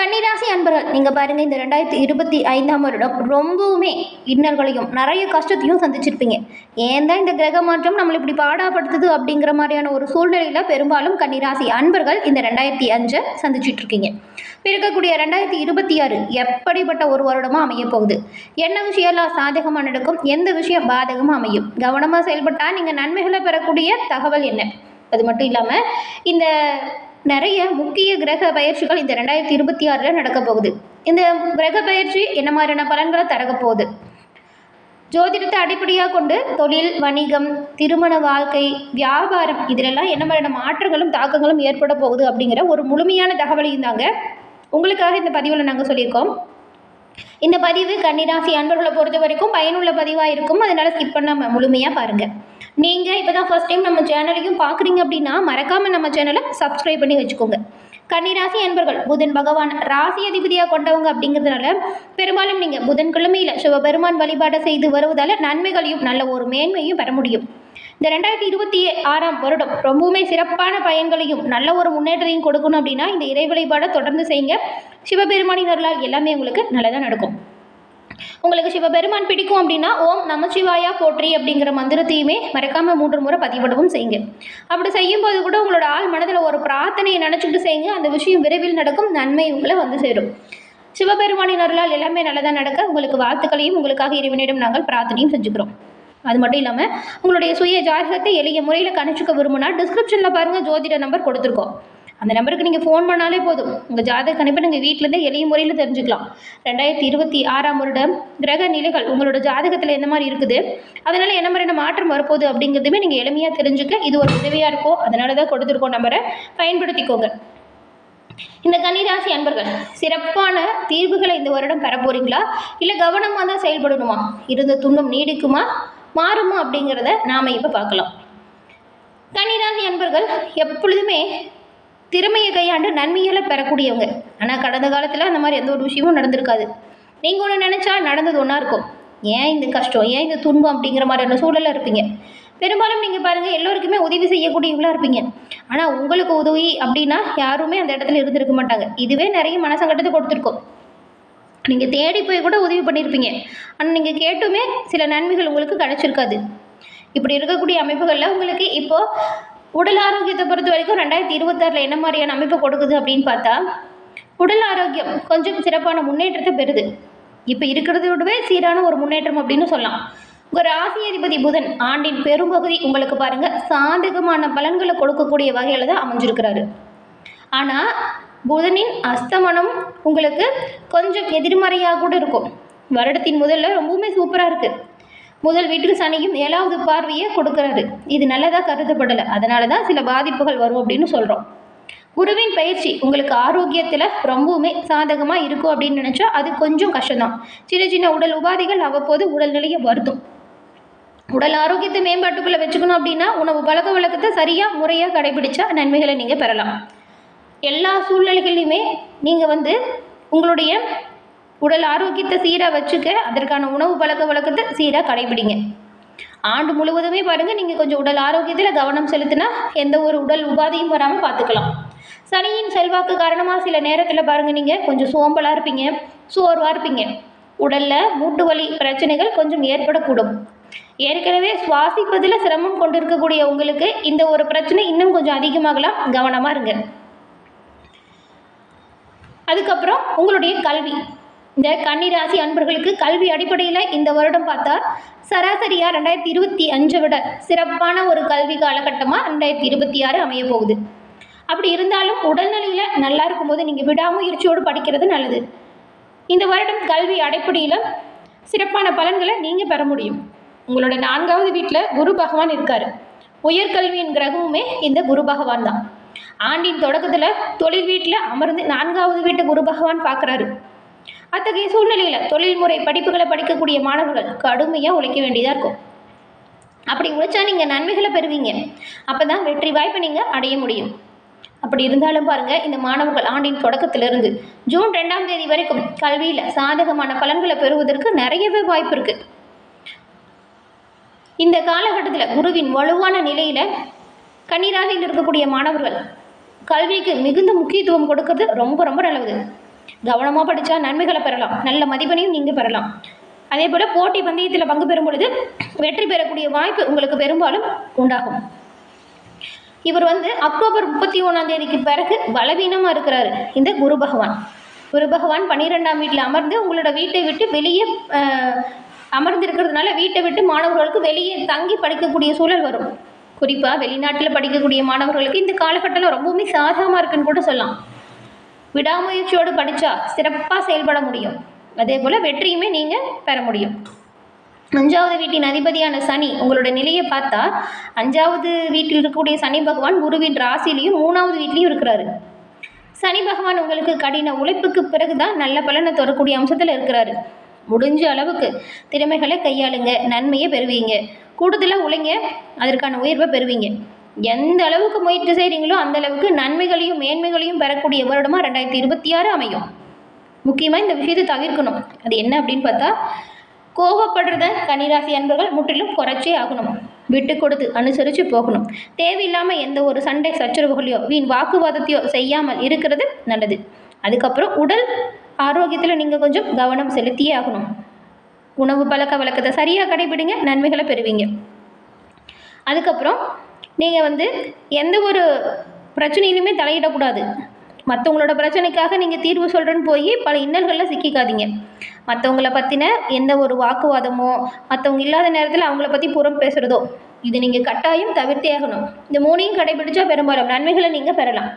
கன்னிராசி அன்பர்கள் நீங்கள் பாருங்கள் இந்த ரெண்டாயிரத்தி இருபத்தி ஐந்தாம் வருடம் ரொம்பவுமே இன்னல்களையும் நிறைய கஷ்டத்தையும் சந்திச்சிருப்பீங்க. ஏன் தான் இந்த கிரக மாற்றம் நம்மளை இப்படி பாடாப்படுத்துது அப்படிங்கிற மாதிரியான ஒரு சூழ்நிலையில் பெரும்பாலும் கன்னிராசி அன்பர்கள் இந்த ரெண்டாயிரத்தி அஞ்சை சந்திச்சிட்டு இருக்கீங்க பிறக்கக்கூடிய ரெண்டாயிரத்தி இருபத்தி ஆறு எப்படிப்பட்ட ஒரு வருடமாக அமைய போகுது என்ன விஷயம்லாம் சாதகமாக நடக்கும்? எந்த விஷயம் பாதகமாக அமையும்? கவனமாக செயல்பட்டால் நீங்கள் நன்மைகளை பெறக்கூடிய தகவல் என்ன? அது மட்டும் இல்லாமல் இந்த நிறைய முக்கிய கிரக பயிற்சிகள் இந்த ரெண்டாயிரத்தி இருபத்தி ஆறில் நடக்க போகுது. இந்த கிரக பயிற்சி என்ன மாதிரியான பலன்களை தரக்க போகுது? ஜோதிடத்தை அடிப்படையாக கொண்டு தொழில் வணிகம் திருமண வாழ்க்கை வியாபாரம் இதிலெல்லாம் என்ன மாதிரியான மாற்றங்களும் தாக்கங்களும் ஏற்பட போகுது அப்படிங்கிற ஒரு முழுமையான தகவலையும் தாங்க உங்களுக்காக இந்த பதிவில் நாங்கள் சொல்லியிருக்கோம். இந்த பதிவு கன்னிராசி அன்பர்களை பொறுத்த வரைக்கும் பயனுள்ள பதிவாக இருக்கும். அதனால் ஸ்கிப் பண்ணாமல் முழுமையாக பாருங்கள் நீங்கள் இப்போ தான் ஃபஸ்ட் டைம் நம்ம சேனலையும் பார்க்குறீங்க அப்படின்னா மறக்காமல் நம்ம சேனலை சப்ஸ்கிரைப் பண்ணி வச்சுக்கோங்க. கன்னிராசி அன்பர்கள் புதன் பகவான் ராசி அதிபதியாக கொண்டவங்க அப்படிங்கிறதுனால பெரும்பாலும் நீங்கள் புதன்கிழமையில் சிவபெருமான் வழிபாடு செய்து வருவதால் நன்மைகளையும் நல்ல ஒரு மேன்மையும் பெற முடியும். இந்த ரெண்டாயிரத்தி இருபத்தி ஆறாம் வருடம் ரொம்பவுமே சிறப்பான பயன்களையும் நல்ல ஒரு முன்னேற்றத்தையும் கொடுக்கணும் அப்படின்னா இந்த இறை வழிபாடை தொடர்ந்து செய்யுங்க. சிவபெருமானினர்களால் எல்லாமே உங்களுக்கு நல்லதாக நடக்கும். உங்களுக்கு சிவபெருமான் பிடிக்கும் அப்படின்னா ஓம் நமச்சிவாயா போற்றி அப்படிங்கிற மந்திரத்தையுமே மறக்காம மூன்று முறை பதிவிடவும் செய்யுங்க. அப்படி செய்யும்போது கூட உங்களோட ஆள் மனதில் ஒரு பிரார்த்தனையை நினச்சிக்கிட்டு செய்யுங்க. அந்த விஷயம் விரைவில் நடக்கும் நன்மை உங்களை வந்து சேரும். சிவபெருமானின் அருளால் எல்லாமே நல்லதாக நடக்க உங்களுக்கு வாழ்த்துக்களையும் உங்களுக்காக இறைவனிடம் நாங்கள் பிரார்த்தனையும் செஞ்சுக்கிறோம். அது மட்டும் இல்லாமல் உங்களுடைய சுய ஜாதகத்தை எளிய முறையில் கணிச்சுக்க விரும்பினா டிஸ்கிரிப்ஷனில் பாருங்கள் ஜோதிட நம்பர் கொடுத்துருக்கோம். அந்த நம்பருக்கு நீங்கள் ஃபோன் பண்ணாலே போதும். உங்கள் ஜாதக கணிப்பை நீங்கள் வீட்டிலேருந்தே எளிய முறையில் தெரிஞ்சுக்கலாம். ரெண்டாயிரத்தி இருபத்தி ஆறாம் வருடம் கிரக நிலைகள் உங்களோட ஜாதகத்தில் எந்த மாதிரி இருக்குது? அதனால் என்ன மாதிரியான மாற்றம் வரப்போகுது அப்படிங்கிறதுமே நீங்கள் எளிமையாக தெரிஞ்சுக்க இது ஒரு உதவியாக இருக்கும் அதனால தான் கொடுத்துருக்கோம் நம்பரை. பயன்படுத்திக்கோங்க. இந்த கன்னிராசி அன்பர்கள் சிறப்பான தீர்வுகளை இந்த வருடம் பெற போகிறீங்களா இல்லை கவனமாக தான் செயல்படணுமா? இருந்த துன்பம் நீடிக்குமா? மாறுமா அப்படிங்கிறத நாம் இப்போ பார்க்கலாம். கன்னிராசி அன்பர்கள் எப்பொழுதுமே திறமையை கையாண்டு நன்மைகளை பெறக்கூடியவங்க. ஆனால் கடந்த காலத்தில் அந்த மாதிரி எந்த ஒரு விஷயமும் நடந்திருக்காது. நீங்கள் ஒன்று நினச்சா நடந்தது ஒன்றா இருக்கும். ஏன் இந்த கஷ்டம்? ஏன் இந்த துன்பம் அப்படிங்கிற மாதிரியான சூழலில் இருப்பீங்க. பெரும்பாலும் நீங்கள் பாருங்கள் எல்லோருக்குமே உதவி செய்யக்கூடியவங்களாக இருப்பீங்க. ஆனால் உங்களுக்கு உதவி அப்படின்னா யாருமே அந்த இடத்துல இருந்திருக்க மாட்டாங்க. இதுவே நிறைய மனசங்கட்டத்தை கொடுத்துருக்கோம். நீங்கள் தேடி போய் கூட உதவி பண்ணியிருப்பீங்க ஆனால் நீங்கள் கேட்டுமே சில நன்மைகள் உங்களுக்கு கிடைச்சிருக்காது. இப்படி இருக்கக்கூடிய அமைப்புகளில் உங்களுக்கு இப்போது உடல் ஆரோக்கியத்தை பொறுத்த வரைக்கும் ரெண்டாயிரத்தி இருபத்தாறில் என்ன மாதிரியான அமைப்பு கொடுக்குது அப்படின்னு பார்த்தா உடல் ஆரோக்கியம் கொஞ்சம் சிறப்பான முன்னேற்றத்தை பெறுது. இப்போ இருக்கிறத விடவே சீரான ஒரு முன்னேற்றம் அப்படின்னு சொல்லலாம். உங்கள் ராசி அதிபதி புதன் ஆண்டின் பெரும்பகுதி உங்களுக்கு பாருங்கள் சாதகமான பலன்களை கொடுக்கக்கூடிய வகையில் தான் அமைஞ்சிருக்கிறாரு. ஆனால் புதனின் அஸ்தமனம் உங்களுக்கு கொஞ்சம் எதிர்மறையாக கூட இருக்கும். வருடத்தின் முதல்ல ரொம்பவுமே சூப்பராக இருக்குது முதல் வீட்டில் சனியும் ஏழாவது பார்வையை கொடுக்கறாரு இது நல்லதாக கருதப்படலை. அதனால தான் சில பாதிப்புகள் வரும் அப்படின்னு சொல்கிறோம் குருவின் பயிற்சி உங்களுக்கு ஆரோக்கியத்தில் ரொம்பவுமே சாதகமாக இருக்கும் அப்படின்னு நினச்சா அது கொஞ்சம் கஷ்டம்தான். சின்ன சின்ன உடல் உபாதைகள் அவ்வப்போது உடல்நிலையை வருத்தும். உடல் ஆரோக்கியத்தை மேம்பாட்டுக்குள்ளே வச்சுக்கணும் அப்படின்னா உணவு பழக்க வழக்கத்தை சரியாக முறையாக கடைபிடிச்சா நன்மைகளை நீங்கள் பெறலாம். எல்லா சூழ்நிலைகளையுமே நீங்கள் வந்து உங்களுடைய உடல் ஆரோக்கியத்தை சீராக வச்சுக்க அதற்கான உணவு பழக்க வழக்கத்தை சீராக கடைபிடிங்க. ஆண்டு முழுவதுமே பாருங்கள் நீங்கள் கொஞ்சம் உடல் ஆரோக்கியத்தில் கவனம் செலுத்தினா எந்த ஒரு உடல் உபாதையும் வராமல் பார்த்துக்கலாம் சனியின் செல்வாக்கு காரணமாக சில நேரத்தில் பாருங்கள் நீங்கள் கொஞ்சம் சோம்பலாக இருப்பீங்க சோர்வாக இருப்பீங்க. உடலில் மூட்டு வலி பிரச்சனைகள் கொஞ்சம் ஏற்படக்கூடும். ஏற்கனவே சுவாசிப்பதில் சிரமம் கொண்டிருக்கக்கூடிய உங்களுக்கு இந்த ஒரு பிரச்சனை இன்னும் கொஞ்சம் அதிகமாகலாம் கவனமாக இருங்க. அதுக்கப்புறம் உங்களுடைய கல்வி. இந்த கன்னிராசி அன்பர்களுக்கு கல்வி அடிப்படையில் இந்த வருடம் பார்த்தா சராசரியாக ரெண்டாயிரத்தி இருபத்தி அஞ்சை விட சிறப்பான ஒரு கல்வி காலகட்டமாக ரெண்டாயிரத்தி இருபத்தி ஆறு அமைய போகுது. அப்படி இருந்தாலும் உடல்நிலையில் நல்லா இருக்கும்போது நீங்கள் விடாமுயற்சியோடு படிக்கிறது நல்லது. இந்த வருடம் கல்வி அடிப்படையில் சிறப்பான பலன்களை நீங்கள் பெற முடியும். உங்களோட நான்காவது வீட்டில் குரு பகவான் இருக்கார். உயர்கல்வியின் கிரகமுமே இந்த குரு பகவான் தான். ஆண்டின் தொடக்கத்தில் தொழில் வீட்டில் அமர்ந்து நான்காவது வீட்டை குரு பகவான் பார்க்குறாரு. அத்தகைய சூழ்நிலையில் தொழில்முறை படிப்புகளை படிக்கக்கூடிய மாணவர்கள் கடுமையாக உழைக்க வேண்டியதாக இருக்கும். அப்படி உழைச்சா நீங்கள் நன்மைகளை பெறுவீங்க. அப்போ தான் வெற்றி வாய்ப்பை நீங்கள் அடைய முடியும். அப்படி இருந்தாலும் பாருங்கள் இந்த மாணவர்கள் ஆண்டின் தொடக்கத்திலிருந்து ஜூன் ரெண்டாம் தேதி வரைக்கும் கல்வியில் சாதகமான பலன்களை பெறுவதற்கு நிறையவே வாய்ப்பு இருக்குது இந்த காலகட்டத்தில் குருவின் வலுவான நிலையில் கன்னிராசியில் இருக்கக்கூடிய மாணவர்கள் கல்விக்கு மிகுந்த முக்கியத்துவம் கொடுக்கறது ரொம்ப ரொம்ப நல்லது. கவனமாக படித்தா நன்மைகளை பெறலாம். நல்ல மதிப்பெண்ணையும் நீங்கள் பெறலாம். அதே போல் போட்டி பந்தயத்தில் பங்கு பெறும் பொழுது வெற்றி பெறக்கூடிய வாய்ப்பு உங்களுக்கு பெரும்பாலும் உண்டாகும். இவர் வந்து அக்டோபர் முப்பத்தி ஒன்றாம் தேதிக்கு பிறகு பலவீனமாக இருக்கிறார். இந்த குரு பகவான். குரு பகவான் பன்னிரெண்டாம் வீட்டில் அமர்ந்து உங்களோட வீட்டை விட்டு வெளியே ஆஹ், அமர்ந்திருக்கிறதுனால வீட்டை விட்டு மாணவர்களுக்கு வெளியே தங்கி படிக்கக்கூடிய சூழல் வரும். குறிப்பாக வெளிநாட்டில் படிக்கக்கூடிய மாணவர்களுக்கு இந்த காலகட்டத்தில் ரொம்பவுமே சாதகமாக இருக்குன்னு கூட சொல்லலாம். விடாமுயற்சியோடு படித்தா சிறப்பாக செயல்பட முடியும். அதே போல் வெற்றியுமே நீங்கள் பெற முடியும். அஞ்சாவது வீட்டின் அதிபதியான சனி உங்களோட நிலையை பார்த்தா அஞ்சாவது வீட்டில் இருக்கக்கூடிய சனி பகவான் குருவின் ராசிலையும் மூணாவது வீட்லேயும் இருக்கிறாரு. சனி பகவான் உங்களுக்கு கடின உழைப்புக்கு பிறகு தான் நல்ல பலனை தரக்கூடிய அம்சத்தில் இருக்கிறாரு. முடிஞ்ச அளவுக்கு திறமைகளை கையாளுங்க நன்மையை பெறுவீங்க. கூடுதலாக உழைங்க அதற்கான உயர்வை பெறுவீங்க. எந்த அளவுக்கு முயற்சி செய்கிறீங்களோ அந்த அளவுக்கு நன்மைகளையும் மேன்மைகளையும் பெறக்கூடிய வருடமாக ரெண்டாயிரத்தி இருபத்தி ஆறு அமையும். முக்கியமாக இந்த விஷயத்தை தவிர்க்கணும். அது என்ன அப்படின்னு பார்த்தா கோபப்படுறத கன்னிராசி அன்பர்கள் முற்றிலும் குறைச்சே ஆகணும். விட்டு கொடுத்து அனுசரித்து போகணும். தேவையில்லாமல் எந்த ஒரு சண்டை சச்சரவுகளையோ வீண் வாக்குவாதத்தையோ செய்யாமல் இருக்கிறது நல்லது. அதுக்கப்புறம் உடல் ஆரோக்கியத்தில் நீங்கள் கொஞ்சம் கவனம் செலுத்தியே ஆகணும். உணவு பழக்க வழக்கத்தை சரியாக கடைபிடிங்க நன்மைகளை பெறுவீங்க. அதுக்கப்புறம் நீங்கள் வந்து எந்த ஒரு பிரச்சனையிலுமே தலையிடக்கூடாது. மற்றவங்களோட பிரச்சனைக்காக நீங்கள் தீர்வு சொல்கிறேன்னு போய் பல இன்னல்களில் சிக்கிக்காதீங்க. மற்றவங்கள பற்றின எந்த ஒரு வாக்குவாதமோ மற்றவங்க இல்லாத நேரத்தில் அவங்கள பற்றி புறம் பேசுகிறதோ இது நீங்கள் கட்டாயம் தவிர்த்தே ஆகணும். இந்த மூணையும் கடைபிடிச்சா பெரும்பாலும் நன்மைகளை நீங்கள் பெறலாம்.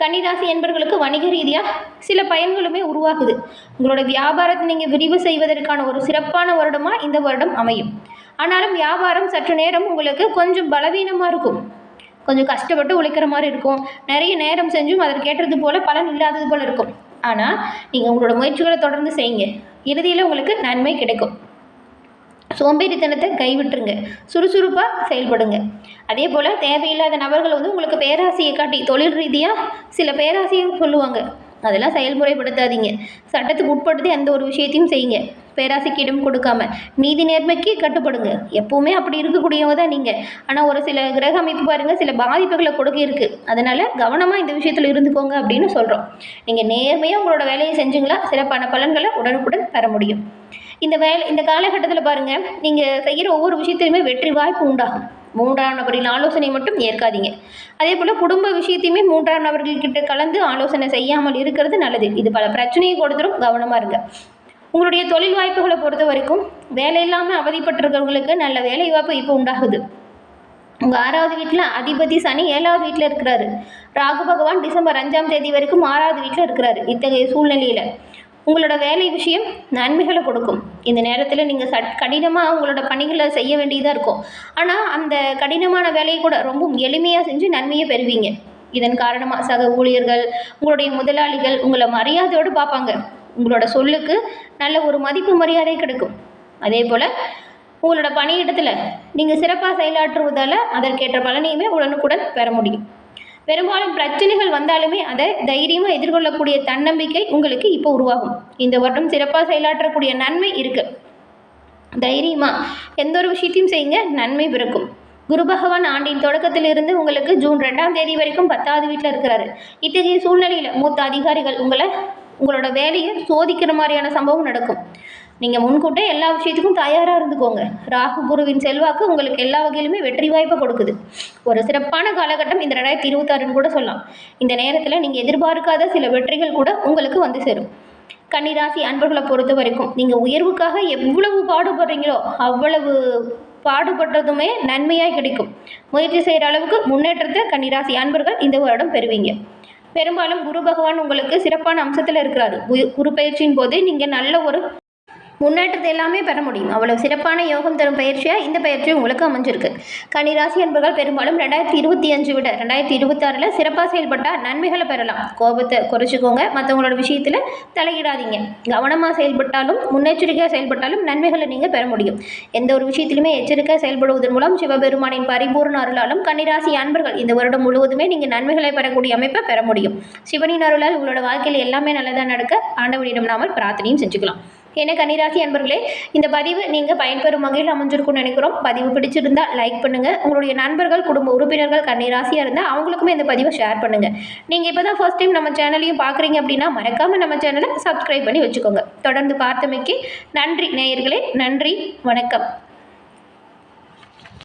கன்னிராசி என்பர்களுக்கு வணிக ரீதியாக சில பயன்களுமே உருவாகுது. உங்களோட வியாபாரத்தை நீங்கள் விரிவு செய்வதற்கான ஒரு சிறப்பான வருடமாக இந்த வருடம் அமையும். ஆனாலும் வியாபாரம் சற்று நேரம் உங்களுக்கு கொஞ்சம் பலவீனமாக இருக்கும். கொஞ்சம் கஷ்டப்பட்டு உழைக்கிற மாதிரி இருக்கும். நிறைய நேரம் செஞ்சும் அதற்கேற்றது போல் பலன் இல்லாதது போல் இருக்கும். ஆனால் நீங்கள் உங்களோட முயற்சிகளை தொடர்ந்து செய்யுங்க. இறுதியில் உங்களுக்கு நன்மை கிடைக்கும். சோம்பேறித்தனத்தை கைவிட்டுருங்க. சுறுசுறுப்பாக செயல்படுங்க. அதே போல் தேவையில்லாத நபர்கள் வந்து உங்களுக்கு பேராசையை காட்டி தொழில் ரீதியாக சில பேராசையை சொல்லுவாங்க. அதெல்லாம் செயல்முறைப்படுத்தாதீங்க. சட்டத்துக்கு உட்படுத்தி எந்த ஒரு விஷயத்தையும் செய்யுங்க. பேராசைக்கு இடம் கொடுக்காம. நீதி நேர்மைக்கு கட்டுப்படுங்க. எப்பவுமே அப்படி இருக்கக்கூடியவங்க தான் நீங்கள் ஆனால் ஒரு சில கிரக அமைப்பு பாருங்கள் சில பாதிப்புகளை கொடுக்க இருக்குது அதனால் கவனமாக இந்த விஷயத்தில் இருந்துக்கோங்க அப்படின்னு சொல்கிறோம் நீங்கள் நேர்மையாக உங்களோட வேலையை செஞ்சுங்களா? சிறப்பான பலன்களை உடனுக்குடன் பெற முடியும். இந்த வேலை இந்த காலகட்டத்தில் பாருங்கள் நீங்கள் செய்கிற ஒவ்வொரு விஷயத்திலுமே வெற்றி வாய்ப்பு உண்டாகும். மூன்றாம் நபரின் ஆலோசனை மட்டும் ஏற்காதீங்க. அதே போல் குடும்ப விஷயத்தையுமே மூன்றாம் நபர்கள்கிட்ட கலந்து ஆலோசனை செய்யாமல் இருக்கிறது நல்லது. இது பல பிரச்சனையை கொடுத்துரும். கவனமாக இருங்க. உங்களுடைய தொழில் வாய்ப்புகளை பொறுத்த வரைக்கும் வேலை இல்லாமல் அவதிப்பட்டிருக்கிறவங்களுக்கு நல்ல வேலை வாய்ப்பு இப்போ உண்டாகுது. உங்கள் ஆறாவது வீட்டில் அதிபதி சனி ஏழாவது வீட்டில் இருக்கிறாரு. ராகு பகவான் டிசம்பர் அஞ்சாம் தேதி வரைக்கும் ஆறாவது வீட்டில் இருக்கிறாரு. இத்தகைய சூழ்நிலையில் உங்களோட வேலை விஷயம் நன்மைகளை கொடுக்கும். இந்த நேரத்தில் நீங்கள் சட் கடினமாக உங்களோட பணிகளை செய்ய வேண்டியதாக இருக்கும். ஆனால் அந்த கடினமான வேலையை கூட ரொம்ப எளிமையாக செஞ்சு நன்மையை பெறுவீங்க. இதன் காரணமாக சக ஊழியர்கள் உங்களுடைய முதலாளிகள் உங்களை மரியாதையோடு பார்ப்பாங்க. உங்களோட சொல்லுக்கு நல்ல ஒரு மதிப்பு மரியாதை கிடைக்கும். அதே போல் உங்களோட பணியிடத்தில் நீங்கள் சிறப்பாக செயலாற்றுவதால் அதற்கேற்ற பலனையுமே உடனுக்குடன் பெற முடியும். பெரும்பாலும் பிரச்சனைகள் வந்தாலுமே அதை தைரியமாக எதிர்கொள்ளக்கூடிய தன்னம்பிக்கை உங்களுக்கு இப்போ உருவாகும். இந்த வருடம் சிறப்பாக செயலாற்றக்கூடிய நன்மை இருக்குது தைரியமாக எந்த ஒரு விஷயத்தையும் செய்யுங்க நன்மை பிறக்கும். குரு பகவான் ஆண்டின் தொடக்கத்திலிருந்து உங்களுக்கு ஜூன் ரெண்டாம் தேதி வரைக்கும் பத்தாவது வீட்டில் இருக்கிறாரு. இத்தகைய சூழ்நிலையில் மூத்த அதிகாரிகள் உங்களை உங்களோட வேலையை சோதிக்கிற மாதிரியான சம்பவம் நடக்கும். நீங்கள் முன்கூட்டே எல்லா விஷயத்துக்கும் தயாராக இருந்துக்கோங்க. ராகு குருவின் செல்வாக்கு உங்களுக்கு எல்லா வகையிலுமே வெற்றி வாய்ப்பை கொடுக்குது. ஒரு சிறப்பான காலகட்டம் இந்த ரெண்டாயிரத்தி இருபத்தாறுன்னு கூட சொல்லலாம். இந்த நேரத்தில் நீங்கள் எதிர்பார்க்காத சில வெற்றிகள் கூட உங்களுக்கு வந்து சேரும். கன்னிராசி அன்பர்களை பொறுத்த வரைக்கும் நீங்கள் உயர்வுக்காக எவ்வளவு பாடுபடுறீங்களோ அவ்வளவு பாடுபடுறதுமே நன்மையாக கிடைக்கும். முயற்சி செய்கிற அளவுக்கு முன்னேற்றத்தை கன்னிராசி அன்பர்கள் இந்த வருடம் பெறுவீங்க. பெரும்பாலும் குரு பகவான் உங்களுக்கு சிறப்பான அம்சத்தில் இருக்கிறாரு. குரு பயிற்சியின் போது நீங்கள் நல்ல ஒரு முன்னேற்றத்தை எல்லாமே பெற முடியும். அவ்வளவு சிறப்பான யோகம் தரும் பயிற்சியாக இந்த பயிற்சி உங்களுக்கு அமைஞ்சிருக்கு. கன்னிராசி அன்பர்கள் பெரும்பாலும் ரெண்டாயிரத்தி இருபத்தி அஞ்சு விட ரெண்டாயிரத்தி இருபத்தாறில் சிறப்பாக செயல்பட்டால் நன்மைகளை பெறலாம். கோபத்தை குறைச்சிக்கோங்க. மற்றவங்களோட விஷயத்தில் தலையிடாதீங்க. கவனமாக செயல்பட்டாலும் முன்னெச்சரிக்கையாக செயல்பட்டாலும் நன்மைகளை நீங்கள் பெற முடியும். எந்த ஒரு விஷயத்திலுமே எச்சரிக்கையாக செயல்படுவதன் மூலம் சிவபெருமானின் பரிபூர்ண அருளாலும் கன்னிராசி அன்பர்கள் இந்த வருடம் முழுவதுமே நீங்கள் நன்மைகளை பெறக்கூடிய அமைப்பை பெற முடியும். சிவனின் அருளால் உங்களோட வாழ்க்கையில் எல்லாமே நல்லதாக நடக்க ஆண்டவனிடம் நாமல் பிரார்த்தனையும் செஞ்சுக்கலாம். என்ன கன்னிராசி அன்பர்களே இந்த பதிவு நீங்கள் பயன்பெறும் வகையில் அமைஞ்சிருக்கும்னு நினைக்கிறோம். பதிவு பிடிச்சிருந்தா லைக் பண்ணுங்கள் உங்களுடைய நண்பர்கள் குடும்ப உறுப்பினர்கள் கன்னிராசியாக இருந்தால் அவங்களுக்குமே இந்த பதிவை ஷேர் பண்ணுங்கள் நீங்கள் இப்போ தான் ஃபர்ஸ்ட் டைம் நம்ம சேனலையும் பார்க்குறீங்க அப்படின்னா மறக்காமல் நம்ம சேனலை சப்ஸ்கிரைப் பண்ணி வச்சுக்கோங்க. தொடர்ந்து பார்த்தமைக்கு நன்றி நேயர்களே நன்றி வணக்கம்.